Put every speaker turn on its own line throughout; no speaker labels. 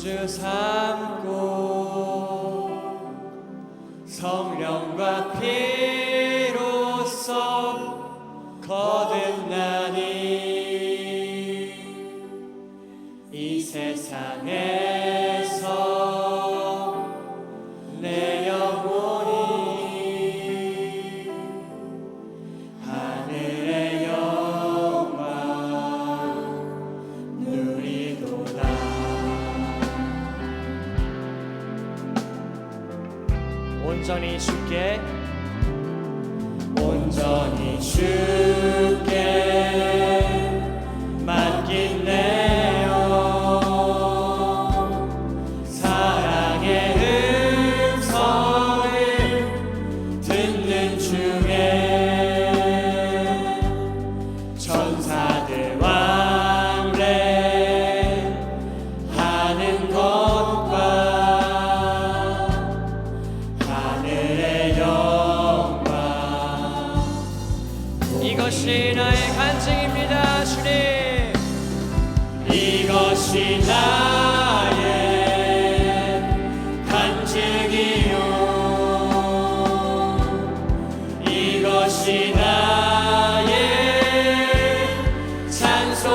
주 사. 온전히 주께 온전히 주께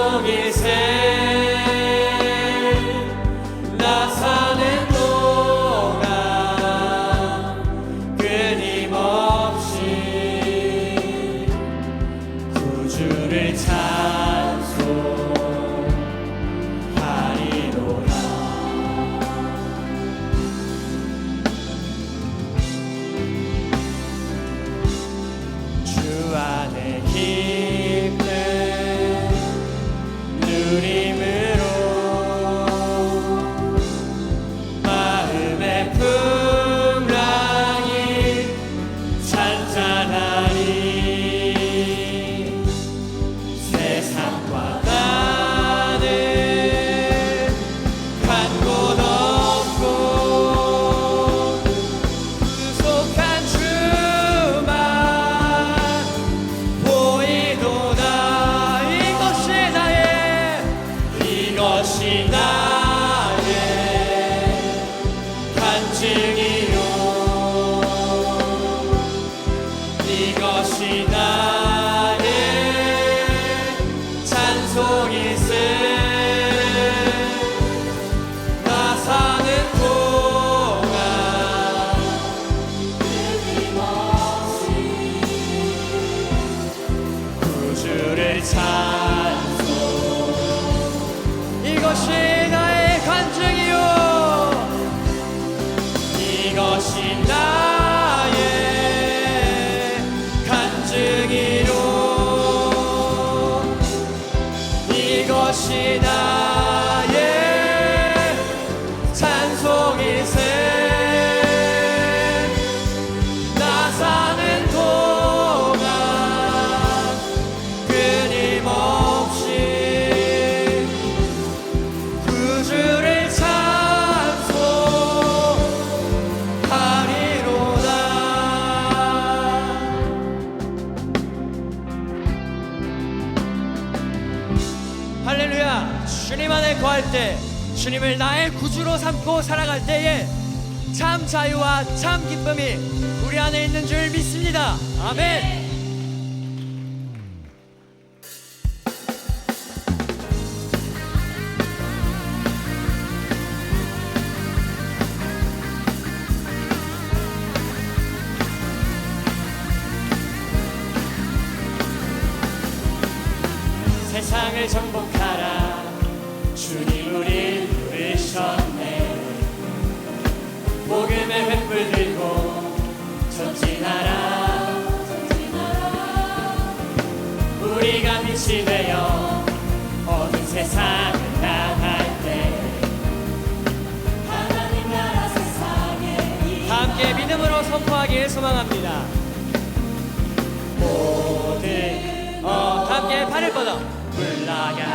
영의 새 주님을 나의 구주로 삼고 살아갈 때에 참 자유와 참 기쁨이 우리 안에 있는 줄 믿습니다. 아멘. 세상을 정복하라 주님 우리 복음의 횃불 들고 전진하라. 소망합니다. 모든 어, 함께 팔을 뻗어. 물러가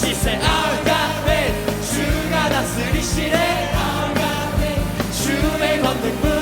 she said, I've got faith. 주가 다스리시네. I've got faith. 주 매번 늘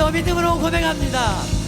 더 믿음으로 고백합니다.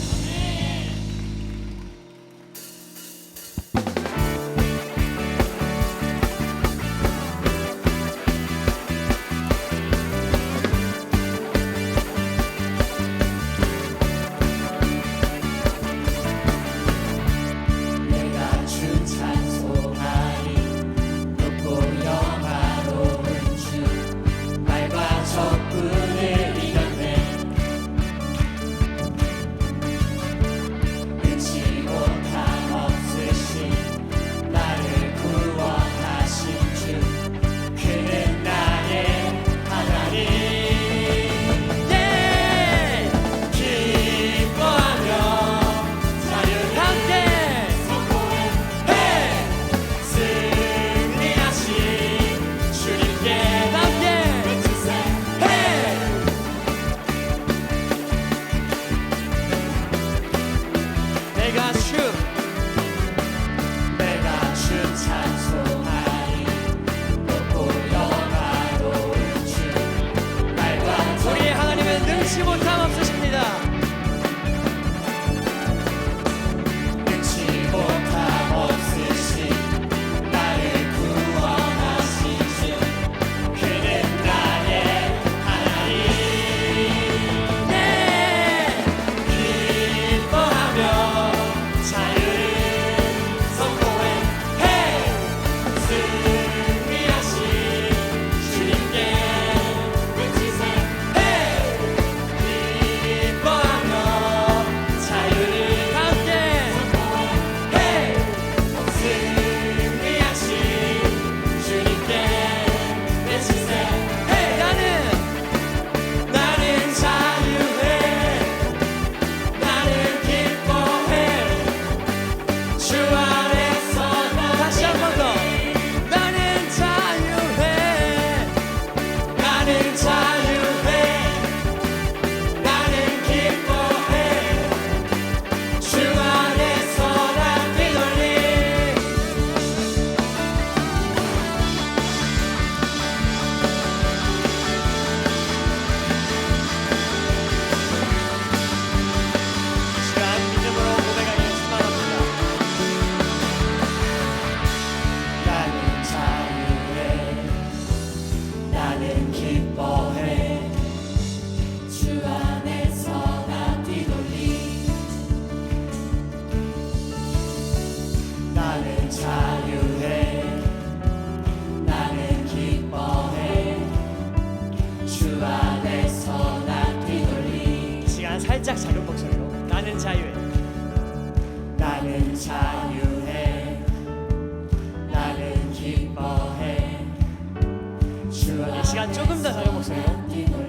시간 조금 더 작은 목소리로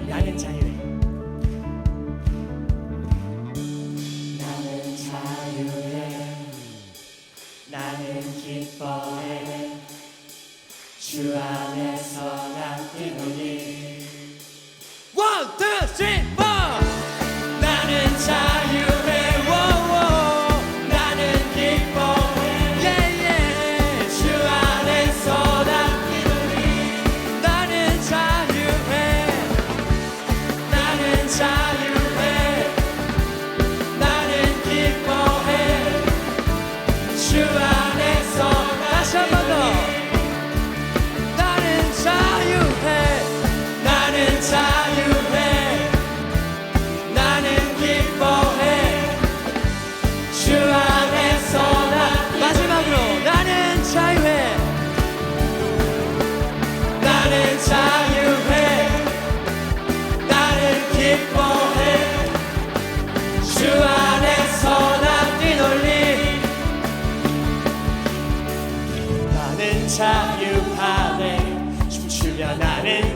나는 자유해. 나는 자유해. 나는 기뻐해. 주 안에서 난 뛰노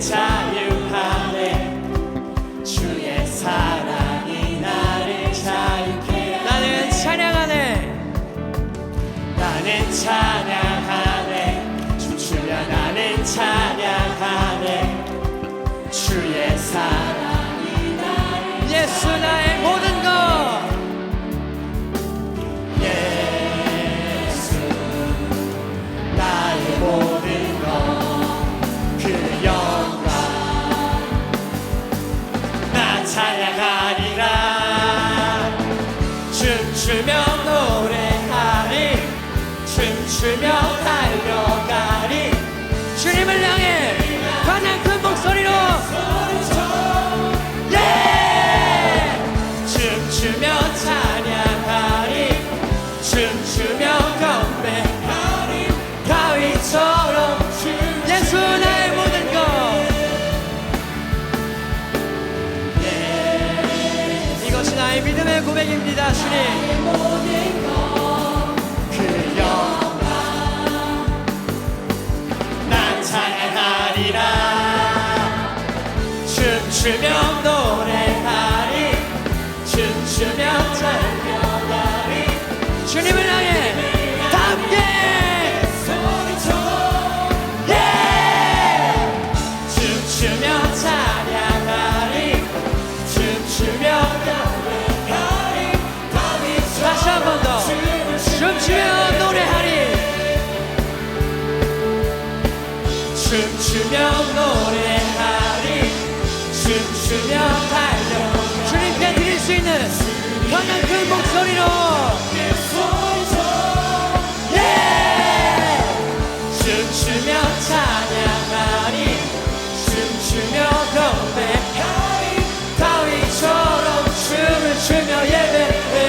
자유하네 주의 사랑이 나를 자유케 나는 찬양하네. 나는 찬양하네. 춤추며 나는 찬양 고백입니다 주님. 난 찬양하리라. 춤추며 노 가장 큰 목소리로. 예!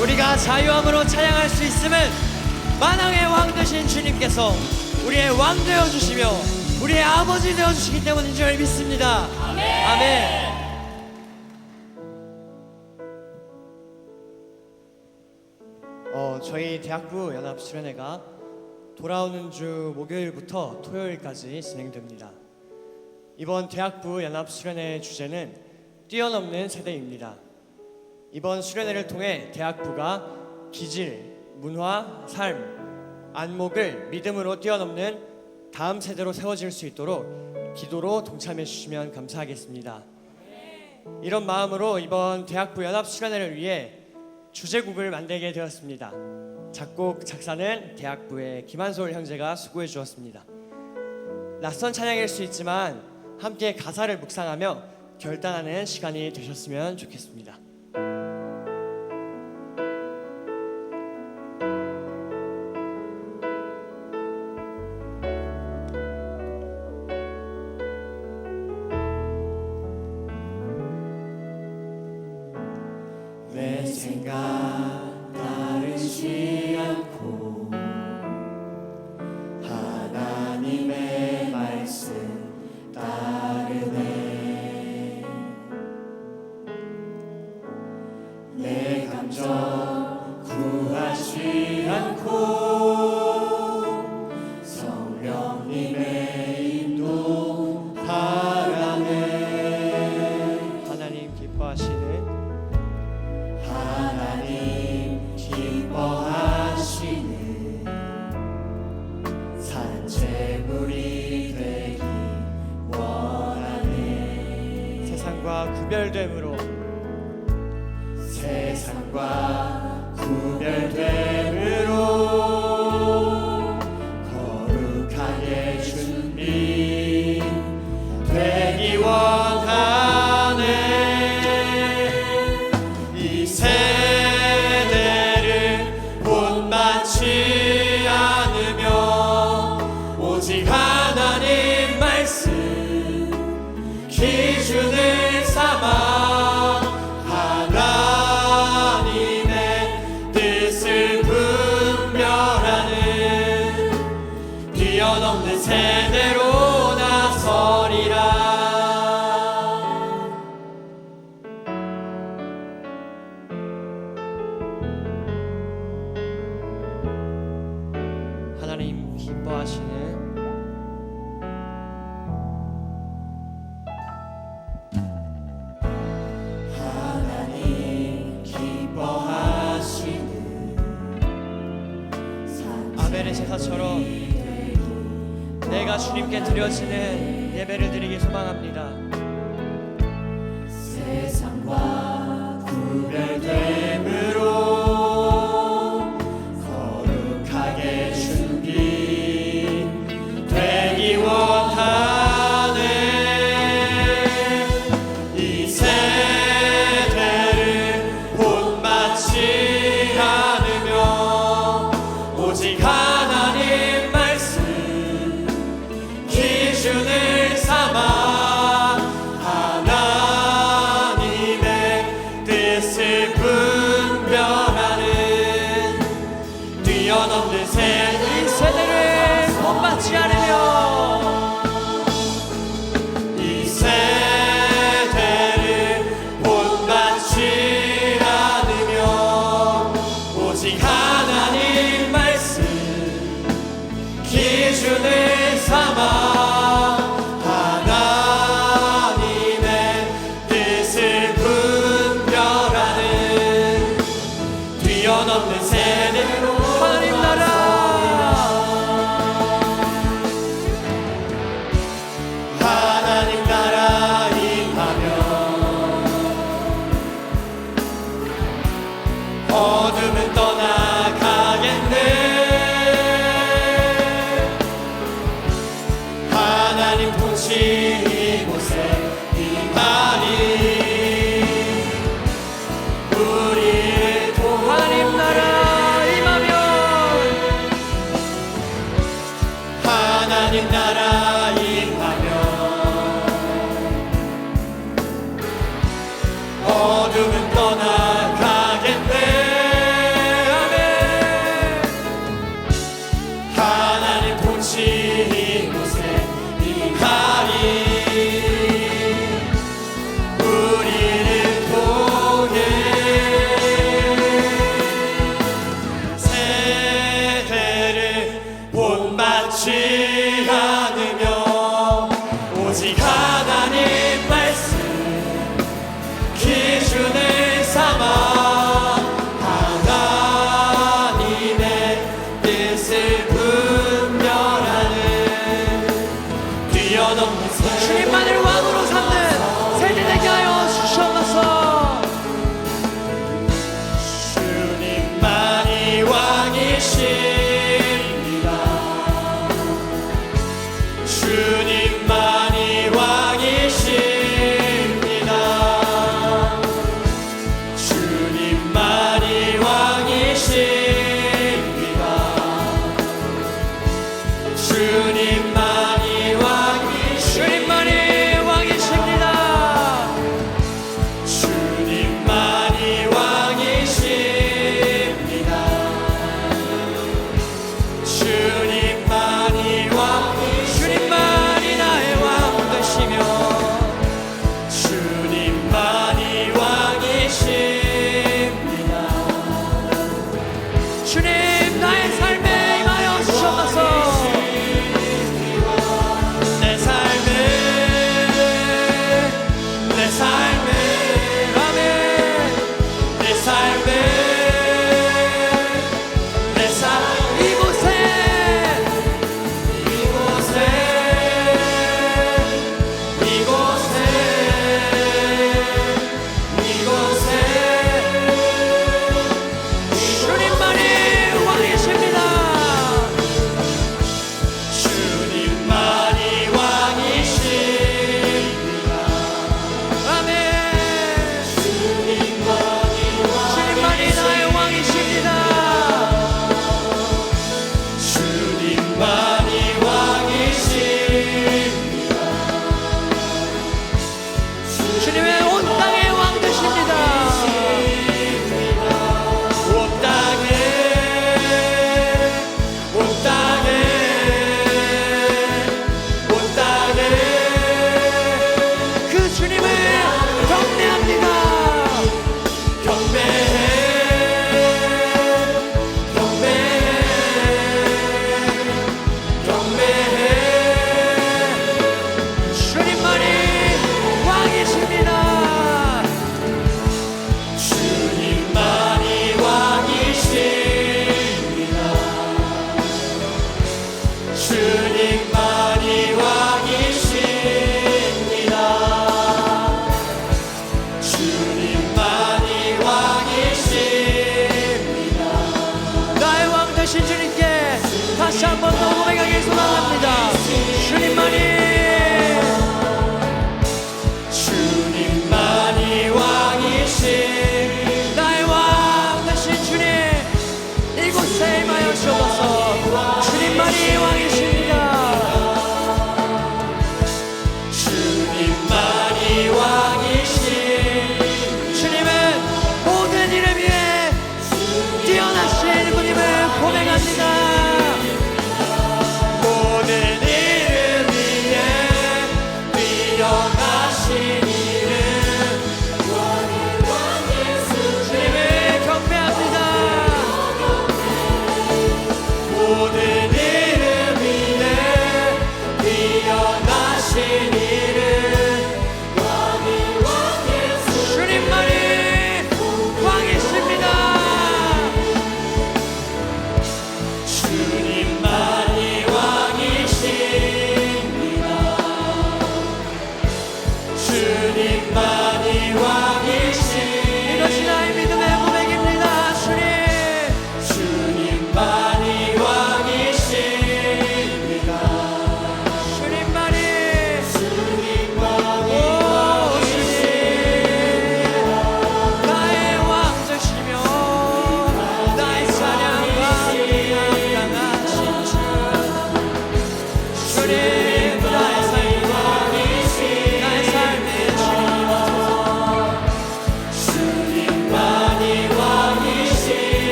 우리가 자유함으로 찬양할 수 있음은 만왕의 왕 되신 주님께서 우리의 왕 되어 주시며 우리의 아버지 되어 주시기 때문인 줄 믿습니다. 아멘. 어, 저희 대학부 연합 수련회가 돌아오는 주 목요일부터 토요일까지 진행됩니다. 이번 대학부 연합 수련회 주제는 뛰어넘는 세대입니다. 이번 수련회를 통해 대학부가 기질, 문화, 삶, 안목을 믿음으로 뛰어넘는 다음 세대로 세워질 수 있도록 기도로 동참해 주시면 감사하겠습니다. 이런 마음으로 이번 대학부 연합 수련회를 위해 주제곡을 만들게 되었습니다. 작곡 작사는 대학부의 김한솔 형제가 수고해 주었습니다. 낯선 찬양일 수 있지만 함께 가사를 묵상하며 결단하는 시간이 되셨으면 좋겠습니다. 내생 세상과 구별됨으로. 세상과 구별됨 기뻐하시는 제사처럼 내가 주님께 드려지는 예배를 드리기 소망합니다. você.